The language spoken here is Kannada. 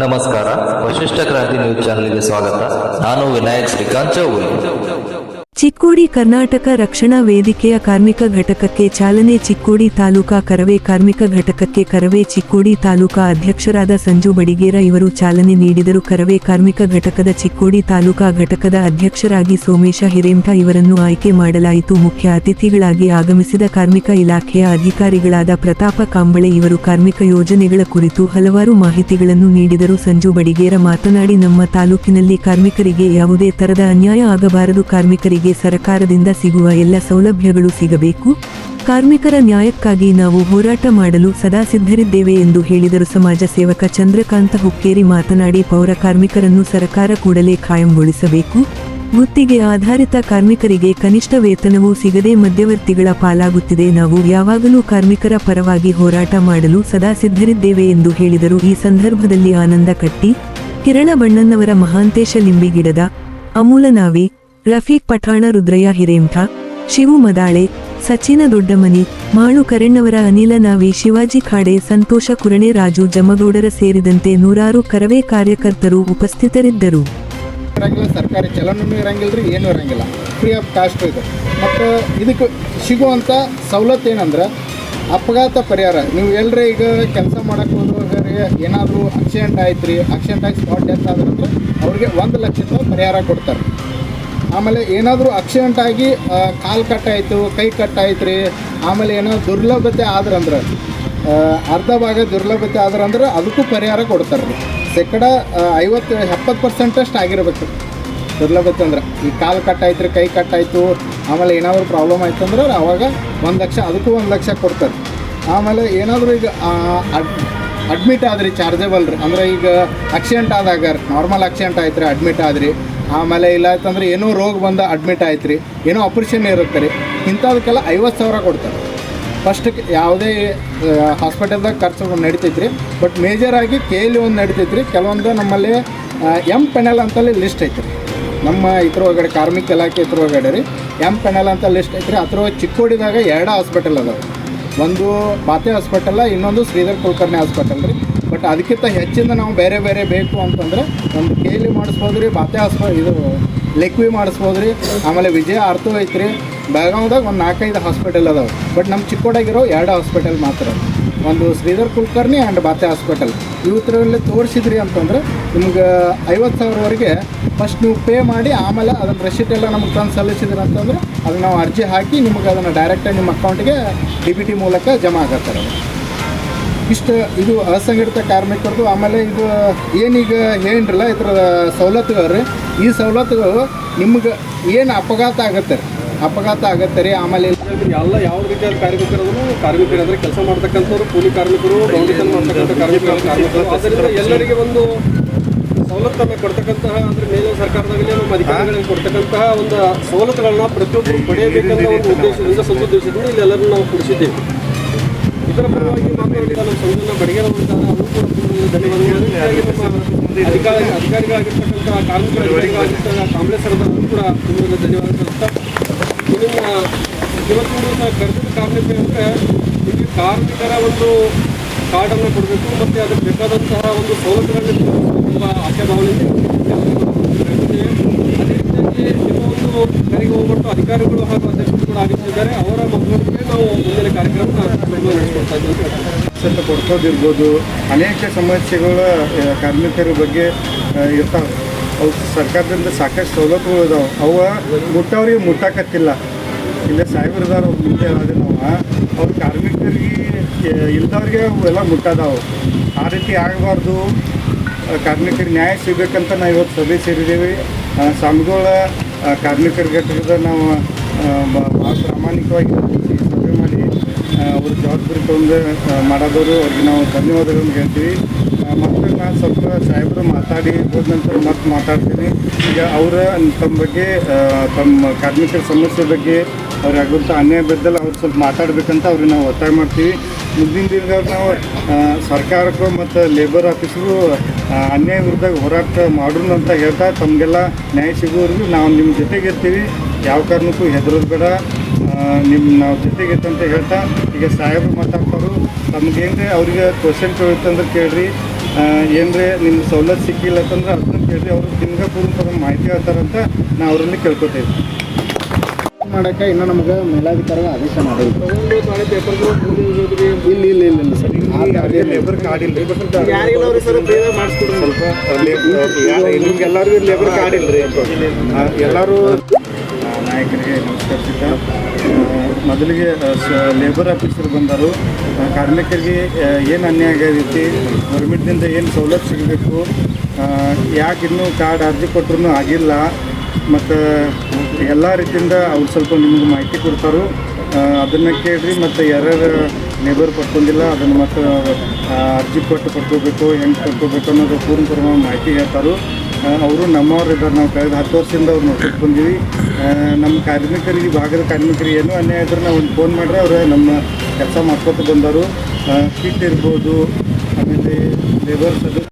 ನಮಸ್ಕಾರ. ವಶಿಷ್ಠ ಕ್ರಾಂತಿ ನ್ಯೂಸ್ ಚಾನೆಲ್ಗೆ ಸ್ವಾಗತ. ನಾನು ವಿನಾಯಕ್ ಶ್ರೀಕಾಂತ್ ಚೌಗುಲಿ ಚಿಕ್ಕೋಡಿ ಕರ್ನಾಟಕ ರಕ್ಷಣಾ ವೇದಿಕೆಯ ಕಾರ್ಮಿಕ ಘಟಕಕ್ಕೆ ಚಾಲನೆ ಚಿಕ್ಕೋಡಿ ತಾಲೂಕಾ ಕರವೇ ಕಾರ್ಮಿಕ ಘಟಕಕ್ಕೆ ಕರವೇ ಚಿಕ್ಕೋಡಿ ತಾಲೂಕಾ ಅಧ್ಯಕ್ಷರಾದ ಸಂಜು ಬಡಿಗೇರ ಇವರು ಚಾಲನೆ ನೀಡಿದರು. ಕರವೇ ಕಾರ್ಮಿಕ ಘಟಕದ ಚಿಕ್ಕೋಡಿ ತಾಲೂಕಾ ಘಟಕದ ಅಧ್ಯಕ್ಷರಾಗಿ ಸೋಮೇಶ ಹಿರೇಮಠ ಇವರನ್ನು ಆಯ್ಕೆ ಮಾಡಲಾಯಿತು. ಮುಖ್ಯ ಅತಿಥಿಗಳಾಗಿ ಆಗಮಿಸಿದ ಕಾರ್ಮಿಕ ಇಲಾಖೆಯ ಅಧಿಕಾರಿಗಳಾದ ಪ್ರತಾಪ ಕಾಂಬಳೆ ಇವರು ಕಾರ್ಮಿಕ ಯೋಜನೆಗಳ ಕುರಿತು ಹಲವಾರು ಮಾಹಿತಿಗಳನ್ನು ನೀಡಿದರು. ಸಂಜು ಬಡಿಗೇರ ಮಾತನಾಡಿ, ನಮ್ಮ ತಾಲೂಕಿನಲ್ಲಿ ಕಾರ್ಮಿಕರಿಗೆ ಯಾವುದೇ ತರದ ಅನ್ಯಾಯ ಆಗಬಾರದು. ಕಾರ್ಮಿಕರಿಗೆ ಸರಕಾರದಿಂದ ಸಿಗುವ ಎಲ್ಲ ಸೌಲಭ್ಯಗಳು ಸಿಗಬೇಕು. ಕಾರ್ಮಿಕರ ನ್ಯಾಯಕ್ಕಾಗಿ ನಾವು ಹೋರಾಟ ಮಾಡಲು ಸದಾ ಸಿದ್ಧರಿದ್ದೇವೆ ಎಂದು ಹೇಳಿದರು. ಸಮಾಜ ಸೇವಕ ಚಂದ್ರಕಾಂತ ಹುಕ್ಕೇರಿ ಮಾತನಾಡಿ, ಪೌರ ಕಾರ್ಮಿಕರನ್ನು ಸರಕಾರ ಕೂಡಲೇ ಖಾಯಂಗೊಳಿಸಬೇಕು. ಗುತ್ತಿಗೆ ಆಧಾರಿತ ಕಾರ್ಮಿಕರಿಗೆ ಕನಿಷ್ಠ ವೇತನವೂ ಸಿಗದೆ ಮಧ್ಯವರ್ತಿಗಳ ಪಾಲಾಗುತ್ತಿದೆ. ನಾವು ಯಾವಾಗಲೂ ಕಾರ್ಮಿಕರ ಪರವಾಗಿ ಹೋರಾಟ ಮಾಡಲು ಸದಾ ಸಿದ್ಧರಿದ್ದೇವೆ ಎಂದು ಹೇಳಿದರು. ಈ ಸಂದರ್ಭದಲ್ಲಿ ಆನಂದ ಕಟ್ಟಿ ಕಿರಣ ಬಣ್ಣನವರ ಮಹಾಂತೇಶ ಲಿಂಬಿಗಿಡದ ಅಮೂಲ ನಾವಿ. ರಫೀಕ್ ಪಠಾಣ ರುದ್ರಯ್ಯ ಹಿರೇಮಠ ಶಿವು ಮದಾಳೆ, ಸಚಿನ ದೊಡ್ಡಮನಿ, ಮಾಳು ಕರೆಣ್ಣವರ ಅನಿಲ ನಾವಿ, ಶಿವಾಜಿ ಖಾಡೆ, ಸಂತೋಷ ಕುರಣೆ, ರಾಜು ಜಮಗೌಡರ ಸೇರಿದಂತೆ ನೂರಾರು ಕರವೇ ಕಾರ್ಯಕರ್ತರು ಉಪಸ್ಥಿತರಿದ್ದರು. ಸರ್ಕಾರಿ ಚಲನೂ ಇರಂಗಿಲ್ಲ ಏನೂ ಇರಂಗಿಲ್ಲ. ಫ್ರೀ ಆಫ್ ಕಾಸ್ಟ್ ಇದೆ. ಮತ್ತು ಇದಕ್ಕೆ ಸಿಗುವಂಥ ಸವಲತ್ತು ಏನಂದ್ರೆ, ಅಪಘಾತ ಪರಿಹಾರ. ನೀವು ಎಲ್ಲರೇ ಈಗ ಕೆಲಸ ಮಾಡಕ್ಕೆ ಹೋದಾಗ ಏನಾದರೂ ಆಕ್ಸಿಡೆಂಟ್ ಆಯ್ತು ರೀ ಆಕ್ಸಿಡೆಂಟ್ ಆಗಿ ಸ್ಪಾಟ್ ಡೆತ್ ಆದ್ರೆ ಅವ್ರಿಗೆ ಒಂದು ಲಕ್ಷ ರೂಪಾಯಿ ಪರಿಹಾರ ಕೊಡ್ತಾರೆ. ಆಮೇಲೆ ಏನಾದರೂ ಆಕ್ಸಿಡೆಂಟ್ ಆಗಿ ಕಾಲು ಕಟ್ಟಾಯಿತು, ಕೈ ಕಟ್ಟಾಯ್ತು ರೀ ಆಮೇಲೆ ಏನೋ ದುರ್ಲಭತೆ ಆದ್ರಂದ್ರೆ ಅರ್ಧ ಭಾಗ ದುರ್ಲಭತೆ ಆದ್ರಂದ್ರೆ ಅದಕ್ಕೂ ಪರಿಹಾರ ಕೊಡ್ತಾರೆ ರೀ ಶೇಕಡ ಐವತ್ತು, ಎಪ್ಪತ್ತು ಪರ್ಸೆಂಟಷ್ಟು ಆಗಿರ್ಬೇಕು. ದುರ್ಲಭತೆ ಅಂದ್ರೆ, ಈ ಕಾಲು ಕಟ್ಟಾಯ್ತು ರೀ ಕೈ ಕಟ್ಟಾಯಿತು, ಆಮೇಲೆ ಏನಾದರೂ ಪ್ರಾಬ್ಲಮ್ ಆಯ್ತು ಅಂದ್ರೆ ಅವಾಗ ಒಂದು ಲಕ್ಷ, ಅದಕ್ಕೂ ಒಂದು ಲಕ್ಷ ಕೊಡ್ತಾರೆ. ಆಮೇಲೆ ಏನಾದರೂ ಈಗ ಅಡ್ಮಿಟ್ ಆದ್ರಿ ಚಾರ್ಜೇಬಲ್ ರೀ. ಅಂದರೆ ಈಗ ಆಕ್ಸಿಡೆಂಟ್ ಆದಾಗ ನಾರ್ಮಲ್ ಆಕ್ಸಿಡೆಂಟ್ ಆಯ್ತು ರೀ ಅಡ್ಮಿಟ್ ಆದ್ರಿ. ಆಮೇಲೆ ಇಲ್ಲ ಅಂತಂದ್ರೆ ಏನೋ ರೋಗ ಬಂದ ಅಡ್ಮಿಟ್ ಆಯ್ತು ರೀ ಏನೋ ಆಪ್ರೇಷನ್ ಇರುತ್ತೆ ರೀ, ಇಂಥದಕ್ಕೆಲ್ಲ ಐವತ್ತು ಸಾವಿರ ಕೊಡ್ತಾರೆ. ಫಸ್ಟ್ಗೆ ಯಾವುದೇ ಹಾಸ್ಪಿಟಲ್ದಾಗ ಖರ್ಚು ನಡಿತೈತೆ ರೀ ಬಟ್ ಮೇಜರಾಗಿ ಕೆ ಎಲ್ ಒಂದು ನಡಿತೈತೆ ರೀ ಕೆಲವೊಂದು ನಮ್ಮಲ್ಲಿ ಎಂ ಪೆನಲ್ ಅಂತಲ್ಲಿ ಲಿಸ್ಟ್ ಐತೆ ರೀ ನಮ್ಮ ಇದ್ರ ಒಳಗಡೆ, ಕಾರ್ಮಿಕ ಇಲಾಖೆ ಇದ್ರ ಒಳಗಡೆ ರೀ ಎಂ ಪೆನಲ್ ಅಂತ ಲಿಸ್ಟ್ ಐತ್ರಿ, ಅದ್ರ ಚಿಕ್ಕೋಡಿದಾಗ ಎರಡು ಹಾಸ್ಪಿಟಲ್ ಅದಾವೆ ಒಂದು ಬಾತೆ ಹಾಸ್ಪಿಟಲ್ ಇನ್ನೊಂದು ಶ್ರೀಧರ್ ಕುಲಕರ್ಣಿ ಹಾಸ್ಪಿಟಲ್ ರೀ. ಬಟ್ ಅದಕ್ಕಿಂತ ಹೆಚ್ಚಿಂದ ನಾವು ಬೇರೆ ಬೇರೆ ಬೇಕು ಅಂತಂದ್ರೆ ಒಂದು ಕೇಲಿ ಮಾಡಿಸ್ಬೋದು ರೀ, ಬಾತೆ ಹಾಸ್ಪ ಇದು ಲೆಕ್ವಿ ಮಾಡಿಸ್ಬೋದು ರೀ. ಆಮೇಲೆ ವಿಜಯ ಆರ್ತೋ ಐತ್ರಿ. ಬೆಳಗಾವ್ದಾಗ ಒಂದು ನಾಲ್ಕೈದು ಹಾಸ್ಪಿಟಲ್ ಅದಾವೆ. ಬಟ್ ನಮ್ಮ ಚಿಕ್ಕೋಡಾಗಿರೋ ಎರಡು ಹಾಸ್ಪಿಟಲ್ ಮಾತ್ರ. ಒಂದು ಶ್ರೀಧರ್ ಕುಲಕರ್ಣಿ ಆ್ಯಂಡ್ ಬಾತೆ ಹಾಸ್ಪಿಟಲ್. ಇವತ್ತರಲ್ಲಿ ತೋರಿಸಿದ್ರಿ ಅಂತಂದ್ರೆ ನಿಮ್ಗೆ ಐವತ್ತು ಸಾವಿರವರೆಗೆ ಫಸ್ಟ್ ನೀವು ಪೇ ಮಾಡಿ, ಆಮೇಲೆ ಅದನ್ನು ರಶೀಟ್ ಎಲ್ಲ ನಮ್ಗೆ ತಂದು ಸಲ್ಲಿಸಿದ್ರಿ ಅಂತಂದ್ರೆ ಅದನ್ನು ನಾವು ಅರ್ಜಿ ಹಾಕಿ ನಿಮಗೆ ಅದನ್ನು ಡೈರೆಕ್ಟಾಗಿ ನಿಮ್ಮ ಅಕೌಂಟ್ಗೆ ಡಿ ಬಿ ಟಿ ಮೂಲಕ ಜಮಾ ಆಗತ್ತಾರೆ ಇಷ್ಟು ಇದು ಅಸಂಘಟಿತ ಕಾರ್ಮಿಕರದು, ಆಮೇಲೆ ಇದು ಏನೀಗ ಏನ್ರಲ್ಲ ಇದ್ರ ಸವಲತ್ತುಗಳು ರೀ. ಈ ಸವಲತ್ತುಗಳು ನಿಮ್ಗೆ ಏನು ಅಪಘಾತ ಆಗತ್ತೆ ಅಪಘಾತ ಆಗತ್ತೆ ರೀ, ಆಮೇಲೆ ಎಲ್ಲ ಯಾವ ರೀತಿಯ ಕಾರ್ಮಿಕರು ಕಾರ್ಮಿಕರು ಅಂದರೆ ಕೆಲಸ ಮಾಡ್ತಕ್ಕಂಥವ್ರು, ಕೂಲಿ ಕಾರ್ಮಿಕರು ದೌರ್ಜನ್ಯ ಮಾಡ್ತಕ್ಕಂಥ ಕಾರ್ಮಿಕರು ಕಾರ್ಮಿಕರು. ಆದ್ದರಿಂದ ಎಲ್ಲರಿಗೆ ಒಂದು ಸವಲತ್ತನ್ನು ಕೊಡ್ತಕ್ಕಂತಹ, ಅಂದರೆ ಮೇಲೆ ಸರ್ಕಾರದಾಗಲಿ ನಮ್ಮ ಅಧಿಕಾರಿಗಳಿಗೆ ಕೊಡ್ತಕ್ಕಂತಹ ಒಂದು ಸವಲತ್ತುಗಳನ್ನ ಪ್ರತಿಯೊಬ್ಬರು ಪಡೆಯಬೇಕಂತ ಒಂದು ಉದ್ದೇಶದಿಂದ, ಸದುದ್ದೇಶದಿಂದ ಇಲ್ಲೆಲ್ಲರನ್ನು ನಾವು ಕೊಡಿಸಿದ್ದೇವೆ. ನಮ್ಮ ಧನ್ಯವಾದಗಳು ನಮ್ಮ ಕೂಡ ಕಾರಣಕ್ಕೆ ಅಂದರೆ ಇಲ್ಲಿ ಕಾರ್ಮಿಕರ ಒಂದು ಕಾರ್ಡನ್ನು ಕೊಡಬೇಕು, ಮತ್ತು ಅದಕ್ಕೆ ಬೇಕಾದಂತಹ ಒಂದು ಸೌಲಭ್ಯಗಳನ್ನು ತುಂಬ ಆಶಾಭಾವನೆಯಿಂದ ಕರೆದಿದ್ದೇವೆ. ಅದೇ ರೀತಿಯಾಗಿ ನಿಮ್ಮ ಒಂದು ಹೋಗ್ಬಿಟ್ಟು ಅಧಿಕಾರಿಗಳು ಹಾಗೂ ಅಧ್ಯಕ್ಷರು ಕೂಡ ಆಗಮಿಸಿದ್ದಾರೆ ಅವರ ಮಕ್ಕಳಿಗೆ ನಾವು ಮುಂದಿನ ಕಾರ್ಯಕ್ರಮ ನಡೆಸ್ಕೊಡ್ತಾ ಇದ್ದೀವಿ ಕೊಡ್ಸೋದಿರ್ಬೋದು. ಅನೇಕ ಸಮಸ್ಯೆಗಳು ಕಾರ್ಮಿಕರ ಬಗ್ಗೆ ಇರ್ತಾವೆ. ಅವು ಸರ್ಕಾರದಿಂದ ಸಾಕಷ್ಟು ಸವಲತ್ತುಗಳು ಇದಾವೆ. ಅವು ಮುಟ್ಟವ್ರಿಗೆ ಮುಟ್ಟಾಕತ್ತಿಲ್ಲ. ಇಲ್ಲೇ ಸಾಹೇಬ್ರದಾರ ಮುಂದೆ ನಾವು ಅವ್ರ ಕಾರ್ಮಿಕರಿಗೆ ಇಲ್ದವ್ರಿಗೆ ಅವೆಲ್ಲ ಮುಟ್ಟದಾವು. ಆ ರೀತಿ ಆಗಬಾರ್ದು. ಕಾರ್ಮಿಕರಿಗೆ ನ್ಯಾಯ ಸಿಗಬೇಕಂತ ನಾವು ಇವತ್ತು ಸಭೆ ಸೇರಿದ್ದೀವಿ ಆ, ಕಾರ್ಮಿಕರ ಘಟಕದ ನಾವು ಭಾಳ ಪ್ರಾಮಾಣಿಕವಾಗಿ ಸಭೆ ಮಾಡಿ ಅವ್ರ ಜವಾಬ್ದಾರಿ ಆ, ಮಾಡೋದವರು. ಅವ್ರಿಗೆ ನಾವು ಧನ್ಯವಾದಗಳನ್ನು ಹೇಳ್ತೀವಿ. ಮತ್ತು ನಾನು ಸ್ವಲ್ಪ ಸಾಹೇಬರು ಮಾತಾಡಿ ಹೋದ ನಂತರ ಮತ್ತೆ ಮಾತಾಡ್ತೀನಿ. ಈಗ ಅವರ ತಮ್ಮ ಬಗ್ಗೆ ತಮ್ಮ ಕಾರ್ಮಿಕರ ಸಮಸ್ಯೆ ಬಗ್ಗೆ ಅವ್ರಿಗೆ ಆಗುವಂಥ ಅನ್ಯಾಯ ಬಿದ್ದಲ್ಲಿ ಅವ್ರು ಸ್ವಲ್ಪ ಮಾತಾಡ್ಬೇಕಂತ ಅವ್ರಿಗೆ ನಾವು ಒತ್ತಾಯ ಮಾಡ್ತೀವಿ. ಮುಂದಿನ ದಿನದಾಗ ನಾವು ಸರ್ಕಾರಕ್ಕೂ ಮತ್ತು ಲೇಬರ್ ಆಫೀಸ್ಗೂ ಅನ್ಯಾಯ ವಿರುದ್ಧ ಹೋರಾಟ ಮಾಡೋಣ ಅಂತ ಹೇಳ್ತಾ ತಮಗೆಲ್ಲ ನ್ಯಾಯ ಸಿಗೋವರೆಗೂ ನಾವು ನಿಮ್ಮ ಜೊತೆಗೆ ಇರ್ತೀವಿ. ಯಾವ ಕಾರಣಕ್ಕೂ ಹೆದರೋದು ಬೇಡ. ನಿಮ್ಮ ನಾವು ಜೊತೆಗೆ ಅಂತ ಹೇಳ್ತಾ, ಈಗ ಸಾಹೇಬರು ಮಾತಾಡ್ತಾರು ತಮ್ಗೇನ್ರಿ ಅವ್ರಿಗೆ ಕ್ವಶನ್ ಕೇಳುತ್ತಂದ್ರೆ ಕೇಳ್ರಿ. ಏನರೇ ನಿಮ್ಮ ಸವಲತ್ತು ಸಿಕ್ಕಿಲ್ಲ ಅಂತಂದ್ರೆ ಅದನ್ನ ಕೇಳಿ ಅವರು ನಿಮ್ಗೆ ಪೂರ್ವ ಮಾಹಿತಿ ಹೇಳ್ತಾರಂತ ನಾವು ಅವರಲ್ಲಿ ಕೇಳ್ಕೊತೇವೆ ಮಾಡೋಕ್ಕೆ ಇನ್ನೂ ನಮ್ಗೆ ಮೇಲಾಧಿಕಾರ ಆದೇಶ ಮಾಡಿಲ್ಲ ಇಲ್ಲ ಇಲ್ಲ ಇಲ್ಲ ಇಲ್ಲ ಸರ್. ಲೇಬರ್ ಕಾರ್ಡ್ ಇಲ್ಲ ಸ್ವಲ್ಪ ನಿಮ್ಗೆಲ್ಲರಿಗೂ ಲೇಬರ್ ಕಾರ್ಡ್ ಇಲ್ಲ ರೀ ಎಲ್ಲರೂ ನಾಯಕರಿಗೆ ನಮಸ್ಕರಿಸಿದ್ದ ಮೊದಲಿಗೆ ಲೇಬರ್ ಆಫೀಸರ್ ಬಂದರು. ಕಾರ್ಮಿಕರಿಗೆ ಏನು ಅನ್ಯಾಯ ಆಗೈತಿ ಗೌರ್ಮೆಂಟ್ನಿಂದ ಏನು ಸವಲತ್ತು ಸಿಗಬೇಕು ಯಾಕೆ ಇನ್ನೂ ಕಾರ್ಡ್ ಅರ್ಜಿ ಕೊಟ್ಟರು ಆಗಿಲ್ಲ. ಮತ್ತು ಎಲ್ಲ ರೀತಿಯಿಂದ ಅವ್ರು ಸ್ವಲ್ಪ ನಿಮ್ಗೆ ಮಾಹಿತಿ ಕೊಡ್ತಾರೆ. ಅದನ್ನು ಕೇಳಿರಿ, ಮತ್ತು ಯಾರ್ಯಾರು ಲೇಬರ್ ಪಡ್ಕೊಂಡಿಲ್ಲ, ಅದನ್ನು ಮತ್ತು ಅರ್ಜಿ ಕೊಟ್ಟು ಪಡ್ಕೋಬೇಕು, ಹೆಂಗೆ ಪಡ್ಕೋಬೇಕು ಅನ್ನೋದು ಪೂರ್ಣ ಮಾಹಿತಿ ಹೇಳ್ತಾರೆ. ಅವರು ನಮ್ಮವ್ರು ಇದ್ದಾರೆ ನಾವು ಕಳೆದ ಹತ್ತು ವರ್ಷದಿಂದ ಅವ್ರು ನೋಡ್ಕೊಂಡು ಬಂದೀವಿ. ನಮ್ಮ ಕಾರ್ಮಿಕರಿಗೆ, ಭಾಗದ ಕಾರ್ಮಿಕರಿಗೆ ಏನು ಅನ್ಯಾಯ ಇದ್ರೆ ನಾವು ಒಂದು ಫೋನ್ ಮಾಡಿದ್ರೆ ಅವರು ನಮ್ಮ ಕೆಲಸ ಮಾಡ್ಕೊತ ಬಂದರು ಕಿಟ್ ಇರ್ಬೋದು, ಆಮೇಲೆ ಲೇಬರ್ಸ್ ಸದು